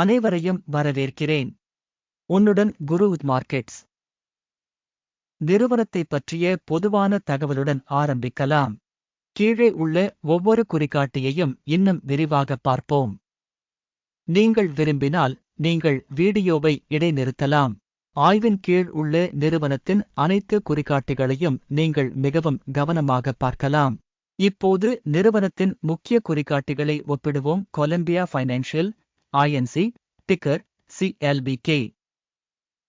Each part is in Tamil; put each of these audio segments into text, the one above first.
அனைவரையும் வரவேற்கிறேன். உன்னுடன் குரு மார்க்கெட்ஸ். நிறுவனத்தை பற்றிய பொதுவான தகவலுடன் ஆரம்பிக்கலாம். கீழே உள்ள ஒவ்வொரு குறிகாட்டியையும் இன்னும் விரிவாக பார்ப்போம். நீங்கள் விரும்பினால் நீங்கள் வீடியோவை இடைநிறுத்தலாம். ஆய்வின் கீழ் உள்ள நிறுவனத்தின் அனைத்து குறிகாட்டிகளையும் நீங்கள் மிகவும் கவனமாக பார்க்கலாம். இப்போது நிறுவனத்தின் முக்கிய குறிகாட்டிகளை ஒப்பிடுவோம். Columbia financial INC ticker CLBK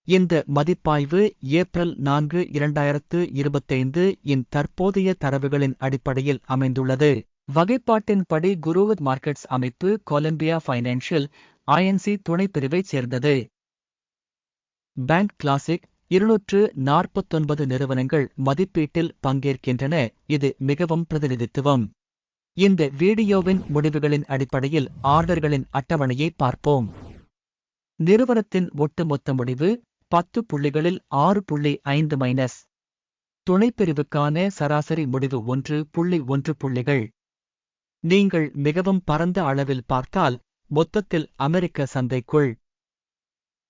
இந்த மதிப்பாய்வு ஏப்ரல் நான்கு இரண்டாயிரத்து இருபத்தைந்து இன் தற்போதைய தரவுகளின் அடிப்படையில் அமைந்துள்ளது. வகைப்பாட்டின்படி குருவத் மார்க்கெட்ஸ் அமைப்பு கொலம்பியா ஃபைனான்ஷியல் ஐஎன்சி துணைப்பிரிவைச் சேர்ந்தது. பேங்க் கிளாசிக் இருநூற்று நாற்பத்தொன்பது நிறுவனங்கள் மதிப்பீட்டில் பங்கேற்கின்றன. இது மிகவும் பிரதிநிதித்துவம். இந்த வீடியோவின் முடிவுகளின் அடிப்படையில் ஆர்டர்களின் அட்டவணையை பார்ப்போம். நிறுவனத்தின் ஒட்டுமொத்த முடிவு பத்து புள்ளிகளில் ஆறு புள்ளி ஐந்து மைனஸ். துணைப்பிரிவுக்கான சராசரி முடிவு ஒன்று புள்ளி ஒன்று புள்ளிகள். நீங்கள் மிகவும் பரந்த அளவில் பார்த்தால் மொத்தத்தில் அமெரிக்க சந்தைக்குள்.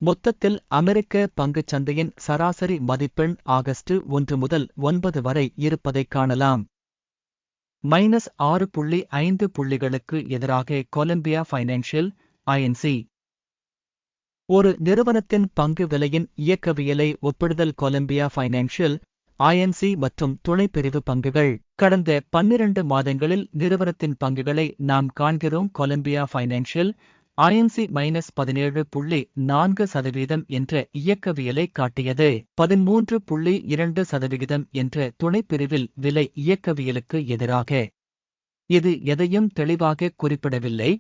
மொத்தத்தில் அமெரிக்க பங்குச் சந்தையின் சராசரி மதிப்பெண் ஆகஸ்ட் ஒன்று முதல் ஒன்பது வரை இருப்பதைக் காணலாம். மைனஸ் ஆறு புள்ளி ஐந்து புள்ளிகளுக்கு எதிராக கொலம்பியா ஃபைனான்சியல் ஐஎன்சி ஒரு நிறுவனத்தின் பங்கு விலையின் இயக்கவியலை ஒப்பிடுதல் கொலம்பியா ஃபைனான்சியல் ஐஎன்சி மற்றும் துணைப்பிரிவு பங்குகள். கடந்த பன்னிரண்டு மாதங்களில் நிறுவனத்தின் பங்குகளை நாம் காண்கிறோம் கொலம்பியா ஃபைனான்சியல் ஐஎன்சி மைனஸ் பதினேழு புள்ளி நான்கு சதவீதம் என்ற இயக்கவியலை காட்டியது. பதிமூன்று புள்ளி இரண்டு சதவிகிதம் என்ற துணைப்பிரிவில் விலை இயக்கவியலுக்கு எதிராக. இது எதையும் தெளிவாக குறிப்பிடவில்லை.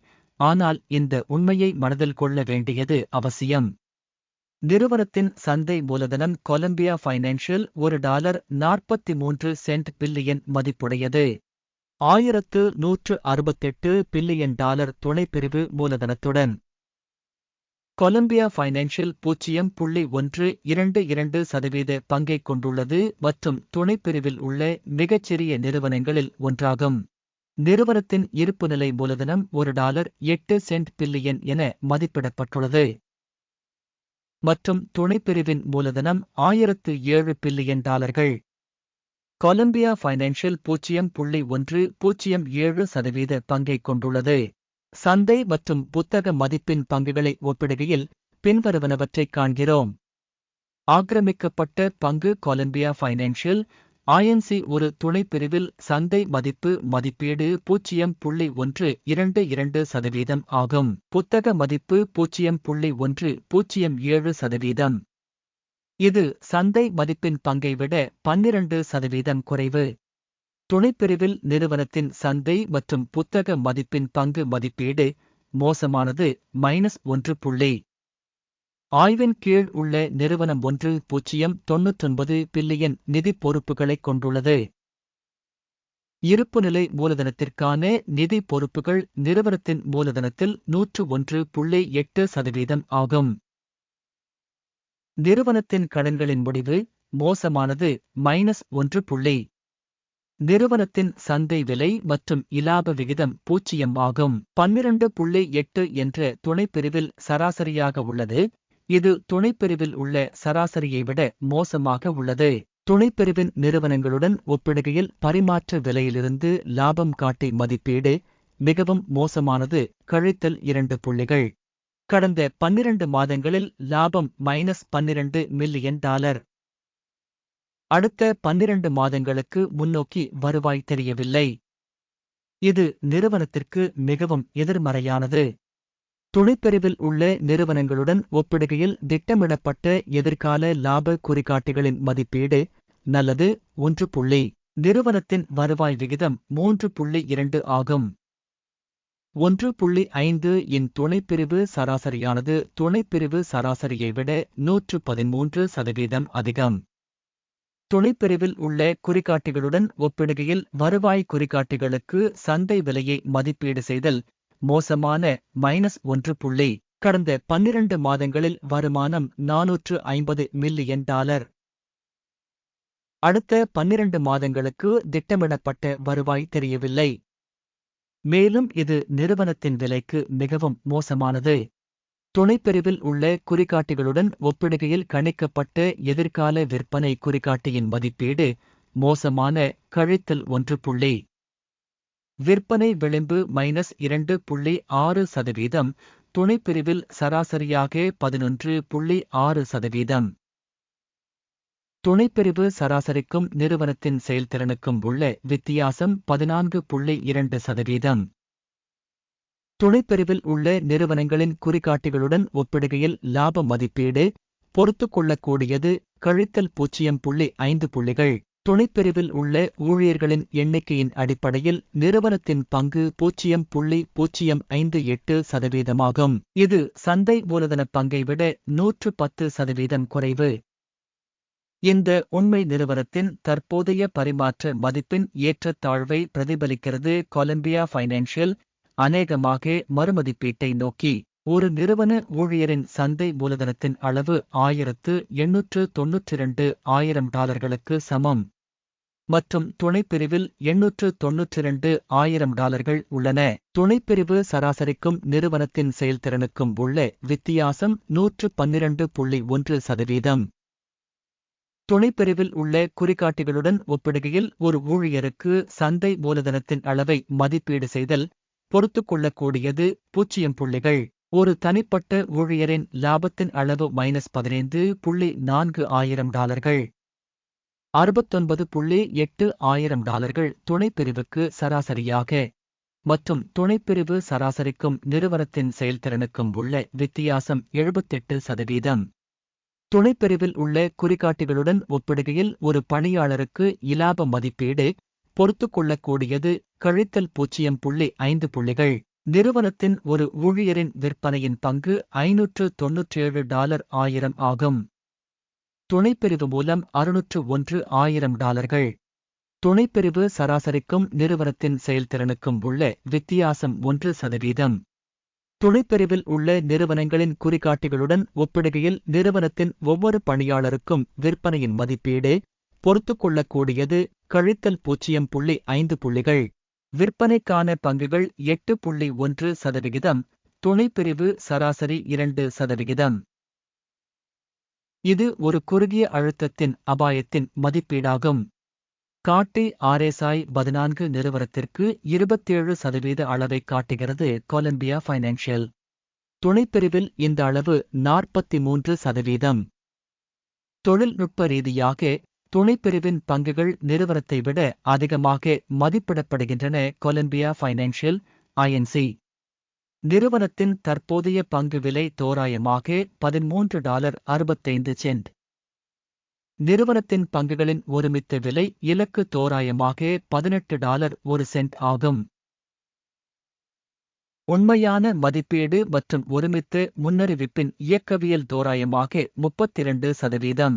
ஆனால் இந்த உண்மையை மனதில் கொள்ள வேண்டியது அவசியம். நிறுவனத்தின் சந்தை மூலதனம் கொலம்பியா ஃபைனான்ஷியல் ஒரு டாலர் நாற்பத்தி மூன்று சென்ட் பில்லியன் மதிப்புடையது. ஆயிரத்து நூற்று அறுபத்தெட்டு பில்லியன் டாலர் துணைப்பிரிவு மூலதனத்துடன். கொலம்பியா ஃபைனான்ஷியல் பூஜ்ஜியம் புள்ளி ஒன்று இரண்டு இரண்டு சதவீத பங்கைக் கொண்டுள்ளது மற்றும் துணைப்பிரிவில் உள்ள மிகச்சிறிய நிறுவனங்களில் ஒன்றாகும். நிறுவனத்தின் இருப்புநிலை மூலதனம் ஒரு டாலர் எட்டு சென்ட் பில்லியன் என மதிப்பிடப்பட்டுள்ளது. மற்றும் துணைப்பிரிவின் மூலதனம் ஆயிரத்து ஏழு பில்லியன் டாலர்கள். கொலம்பியா ஃபைனான்ஷியல் பூஜ்ஜியம் புள்ளி ஒன்று பூஜ்ஜியம் ஏழு சதவீத பங்கைக் கொண்டுள்ளது. சந்தை மற்றும் புத்தக மதிப்பின் பங்குகளை ஒப்பிடுகையில் பின்வருவனவற்றைக் காண்கிறோம். ஆக்கிரமிக்கப்பட்ட பங்கு கொலம்பியா ஃபைனான்ஷியல் ஐஎன்சி ஒரு துணைப்பிரிவில் சந்தை மதிப்பு மதிப்பீடு பூஜ்ஜியம் புள்ளி ஒன்று இரண்டு இரண்டு சதவீதம் ஆகும். புத்தக மதிப்பு பூஜ்ஜியம் புள்ளி ஒன்று பூஜ்ஜியம் ஏழு சதவீதம். இது சந்தை மதிப்பின் பங்கை விட பன்னிரண்டு சதவீதம் குறைவு. துணைப்பிரிவில் நிறுவனத்தின் சந்தை மற்றும் புத்தக மதிப்பின் பங்கு மதிப்பீடு மோசமானது மைனஸ் ஒன்று புள்ளி. ஆய்வின் கீழ் உள்ள நிறுவனம் ஒன்று பூஜ்ஜியம் தொன்னூற்றொன்பது பில்லியன் நிதி பொறுப்புகளைக் கொண்டுள்ளது. இருப்புநிலை மூலதனத்திற்கான நிதி பொறுப்புகள் நிறுவனத்தின் மூலதனத்தில் நூற்று ஒன்று புள்ளி எட்டு சதவீதம் ஆகும். நிறுவனத்தின் கடன்களின் முடிவு மோசமானது மைனஸ் ஒன்று புள்ளி. நிறுவனத்தின் சந்தை விலை மற்றும் இலாப விகிதம் பூஜ்ஜியம் ஆகும். பன்னிரண்டு புள்ளி எட்டு என்ற துணைப்பிரிவில் சராசரியாக உள்ளது. இது துணைப்பிரிவில் உள்ள சராசரியை விட மோசமாக உள்ளது. துணைப்பிரிவின் நிறுவனங்களுடன் ஒப்பிடுகையில் பரிமாற்ற விலையிலிருந்து லாபம் காட்டி மதிப்பீடு மிகவும் மோசமானது. கழித்தல் இரண்டு புள்ளிகள். கடந்த பன்னிரண்டு மாதங்களில் லாபம் மைனஸ் பன்னிரண்டு மில்லியன் டாலர் அடுத்த பன்னிரண்டு மாதங்களுக்கு முன்னோக்கி வருவாய் தெரியவில்லை. இது நிறுவனத்திற்கு மிகவும் எதிர்மறையானது. துணைப்பிரிவில் உள்ள நிறுவனங்களுடன் ஒப்பிடுகையில் திட்டமிடப்பட்ட எதிர்கால லாப குறிகாட்டிகளின் மதிப்பீடு நல்லது ஒன்று புள்ளி. நிறுவனத்தின் வருவாய் விகிதம் மூன்று புள்ளி இரண்டு ஆகும். ஒன்று புள்ளி ஐந்து இன் துணைப்பிரிவு சராசரியானது துணைப்பிரிவு சராசரியை விட நூற்று பதிமூன்று சதவீதம் அதிகம். துணைப்பிரிவில் உள்ள குறிகாட்டிகளுடன் ஒப்பிடுகையில் வருவாய் குறிகாட்டிகளுக்கு சந்தை விலையை மதிப்பீடு செய்தல் மோசமான மைனஸ் ஒன்று புள்ளி. கடந்த பன்னிரண்டு மாதங்களில் வருமானம் நானூற்று ஐம்பது மில்லியன் டாலர். அடுத்த பன்னிரண்டு மாதங்களுக்கு திட்டமிடப்பட்ட வருவாய் தெரியவில்லை. மேலும் இது நிறுவனத்தின் விலைக்கு மிகவும் மோசமானது. துணைப்பிரிவில் உள்ள குறிகாட்டிகளுடன் ஒப்பிடுகையில் கணிக்கப்பட்ட எதிர்கால விற்பனை குறிகாட்டியின் மதிப்பீடு மோசமான கழித்தல் ஒன்று புள்ளி. விற்பனை விளிம்பு மைனஸ் இரண்டு புள்ளி ஆறு சதவீதம் துணைப்பிரிவில் சராசரியாக பதினொன்று புள்ளி ஆறு சதவீதம். துணைப்பிரிவு சராசரிக்கும் நிறுவனத்தின் செயல்திறனுக்கும் உள்ள வித்தியாசம் பதினான்கு புள்ளி இரண்டு சதவீதம். துணைப்பிரிவில் உள்ள நிறுவனங்களின் குறிகாட்டிகளுடன் ஒப்பிடுகையில் லாப மதிப்பீடு பொறுத்துக்கொள்ளக்கூடியது கழித்தல் பூஜ்ஜியம் புள்ளி ஐந்து புள்ளிகள். துணைப்பிரிவில் உள்ள ஊழியர்களின் எண்ணிக்கையின் அடிப்படையில் நிறுவனத்தின் பங்கு பூஜ்ஜியம் புள்ளி பூஜ்ஜியம் ஐந்து எட்டு சதவீதமாகும். இது சந்தை மூலதன பங்கை விட நூற்று பத்து சதவீதம் குறைவு. இந்த உண்மை நிறுவனத்தின் தற்போதைய பரிமாற்ற மதிப்பின் ஏற்றத்தாழ்வை பிரதிபலிக்கிறது கொலம்பியா ஃபைனான்ஷியல் அநேகமாக மறுமதிப்பீட்டை நோக்கி. ஒரு நிறுவன ஊழியரின் சந்தை மூலதனத்தின் அளவு ஆயிரத்து எண்ணூற்று தொன்னூற்றிரண்டு ஆயிரம் டாலர்களுக்கு சமம். மற்றும் துணைப்பிரிவில் எண்ணூற்று தொன்னூற்றிரண்டு ஆயிரம் டாலர்கள் உள்ளன. துணைப்பிரிவு சராசரிக்கும் நிறுவனத்தின் செயல்திறனுக்கும் உள்ள வித்தியாசம் நூற்று பன்னிரண்டு புள்ளி ஒன்று சதவீதம். துணைப்பிரிவில் உள்ள குறிகாட்டிகளுடன் ஒப்பிடுகையில் ஒரு ஊழியருக்கு சந்தை மூலதனத்தின் அளவை மதிப்பீடு செய்தல் பொறுத்து கொள்ளக்கூடியது பூஜ்ஜியம் புள்ளிகள். ஒரு தனிப்பட்ட ஊழியரின் லாபத்தின் அளவு மைனஸ் பதினைந்து புள்ளி நான்கு ஆயிரம் டாலர்கள். அறுபத்தொன்பது புள்ளி எட்டு ஆயிரம் டாலர்கள் துணைப்பிரிவுக்கு சராசரியாக. மற்றும் துணைப்பிரிவு சராசரிக்கும் நிறுவனத்தின் செயல்திறனுக்கும் உள்ள வித்தியாசம் எழுபத்தெட்டு சதவீதம். துணைப்பிரிவில் உள்ள குறிகாட்டிகளுடன் ஒப்பிடுகையில் ஒரு பணியாளருக்கு இலாப மதிப்பீடு பொறுத்து கொள்ளக்கூடியது கழித்தல் பூஜ்ஜியம் புள்ளி ஐந்து புள்ளிகள். நிறுவனத்தின் ஒரு ஊழியரின் விற்பனையின் பங்கு ஐநூற்று தொன்னூற்றேழு டாலர் ஆயிரம் ஆகும். துணைப்பிரிவு மூலம் அறுநூற்று ஒன்று ஆயிரம் டாலர்கள். துணைப்பிரிவு சராசரிக்கும் நிறுவனத்தின் செயல்திறனுக்கும் உள்ள வித்தியாசம் ஒன்று சதவீதம். துணைப்பிரிவில் உள்ள நிறுவனங்களின் குறிகாட்டிகளுடன் ஒப்பிடுகையில் நிறுவனத்தின் ஒவ்வொரு பணியாளருக்கும் விற்பனையின் மதிப்பீடு பொறுத்துக்கொள்ளக்கூடியது கழித்தல் பூஜ்ஜியம் புள்ளி ஐந்து புள்ளிகள். விற்பனைக்கான பங்குகள் எட்டு புள்ளி ஒன்று சதவிகிதம். துணைப்பிரிவு சராசரி இரண்டு சதவிகிதம். இது ஒரு குறுகிய அழுத்தத்தின் அபாயத்தின் மதிப்பீடாகும். காட்டி ஆர்எஸ்ஐ பதினான்கு நிறுவனத்திற்கு இருபத்தேழு சதவீத அளவை காட்டுகிறது கொலம்பியா ஃபைனான்ஷியல். துணைப்பிரிவில் இந்த அளவு நாற்பத்தி மூன்று சதவீதம். தொழில்நுட்ப ரீதியாக துணைப்பிரிவின் பங்குகள் நிறுவனத்தை விட அதிகமாக மதிப்பிடப்படுகின்றன கொலம்பியா ஃபைனான்ஷியல் ஐஎன்சி நிறுவனத்தின் தற்போதைய பங்கு விலை தோராயமாக பதிமூன்று டாலர் அறுபத்தைந்து சென்ட். நிறுவனத்தின் பங்குகளின் ஒருமித்த விலை இலக்கு தோராயமாக பதினெட்டு டாலர் ஒரு சென்ட் ஆகும். உண்மையான மதிப்பீடு மற்றும் ஒருமித்த முன்னறிவிப்பின் இயக்கவியல் தோராயமாக முப்பத்திரண்டு சதவீதம்.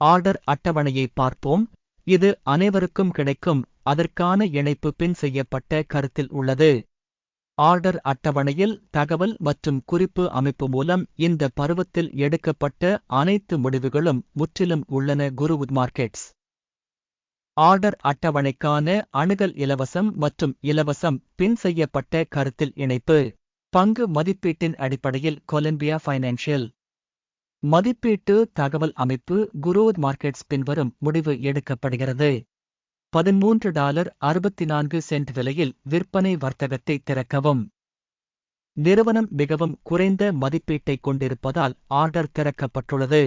ஆர்டர் அட்டவணையை பார்ப்போம். இது அனைவருக்கும் கிடைக்கும். அதற்கான இணைப்பு பின் செய்யப்பட்ட கருத்தில் உள்ளது. ஆர்டர் அட்டவணையில் தகவல் மற்றும் குறிப்பு அமைப்பு மூலம் இந்த பருவத்தில் எடுக்கப்பட்ட அனைத்து முடிவுகளும் முற்றிலும் உள்ளன குருவுத் மார்க்கெட்ஸ். ஆர்டர் அட்டவணைக்கான அணுகல் இலவசம் மற்றும் இலவசம் பின் செய்யப்பட்ட கருத்தில் இணைப்பு. பங்கு மதிப்பீட்டின் அடிப்படையில் கொலம்பியா ஃபைனான்ஷியல். மதிப்பீட்டு தகவல் அமைப்பு குரோத் மார்க்கெட்ஸ் பின்வரும் முடிவு எடுக்கப்படுகிறது. பதிமூன்று டாலர் அறுபத்தி நான்கு சென்ட் விலையில் விற்பனை வர்த்தகத்தை திறக்கவும். நிறுவனம் மிகவும் குறைந்த மதிப்பீட்டை கொண்டிருப்பதால் ஆர்டர் திறக்கப்பட்டுள்ளது.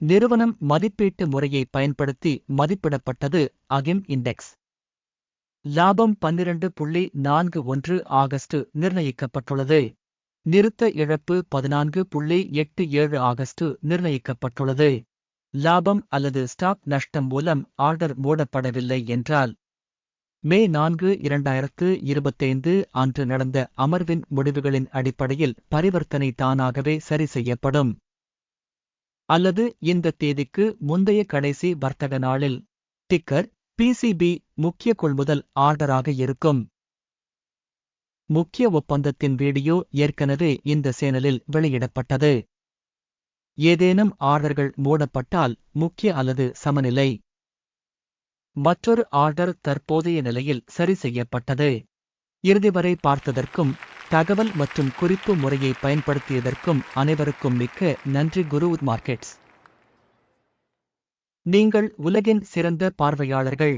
நிறுவனம் மதிப்பீட்டு முறையை பயன்படுத்தி மதிப்பிடப்பட்டது அகிம் இண்டெக்ஸ். லாபம் பன்னிரண்டு புள்ளி நான்கு ஒன்று ஆகஸ்ட் நிர்ணயிக்கப்பட்டுள்ளது. நிறுத்த இழப்பு பதினான்கு புள்ளி எட்டு ஏழு ஆகஸ்ட் நிர்ணயிக்கப்பட்டுள்ளது. லாபம் அல்லது ஸ்டாக் நஷ்டம் மூலம் ஆர்டர் மூடப்படவில்லை என்றால் மே நான்கு இரண்டாயிரத்து இருபத்தைந்து அன்று நடந்த அமர்வின் முடிவுகளின் அடிப்படையில் பரிவர்த்தனை தானாகவே சரி செய்யப்படும். அல்லது இந்த தேதிக்கு முந்தைய கடைசி வர்த்தக நாளில் டிக்கர் பிசிபி முக்கிய கொள்முதல் ஆர்டராக இருக்கும். முக்கிய ஒப்பந்தத்தின் வீடியோ ஏற்கனவே இந்த சேனலில் வெளியிடப்பட்டது. ஏதேனும் ஆர்டர்கள் மூடப்பட்டால் முக்கிய அல்லது சமநிலை. மற்றொரு ஆர்டர் தற்போதைய நிலையில் சரி செய்யப்பட்டது. இறுதி வரை பார்த்ததற்கும் தகவல் மற்றும் குறிப்பு முறையை பயன்படுத்தியதற்கும் அனைவருக்கும் மிக்க நன்றி குரு மார்க்கெட்ஸ். நீங்கள் உலகின் சிறந்த பார்வையாளர்கள்.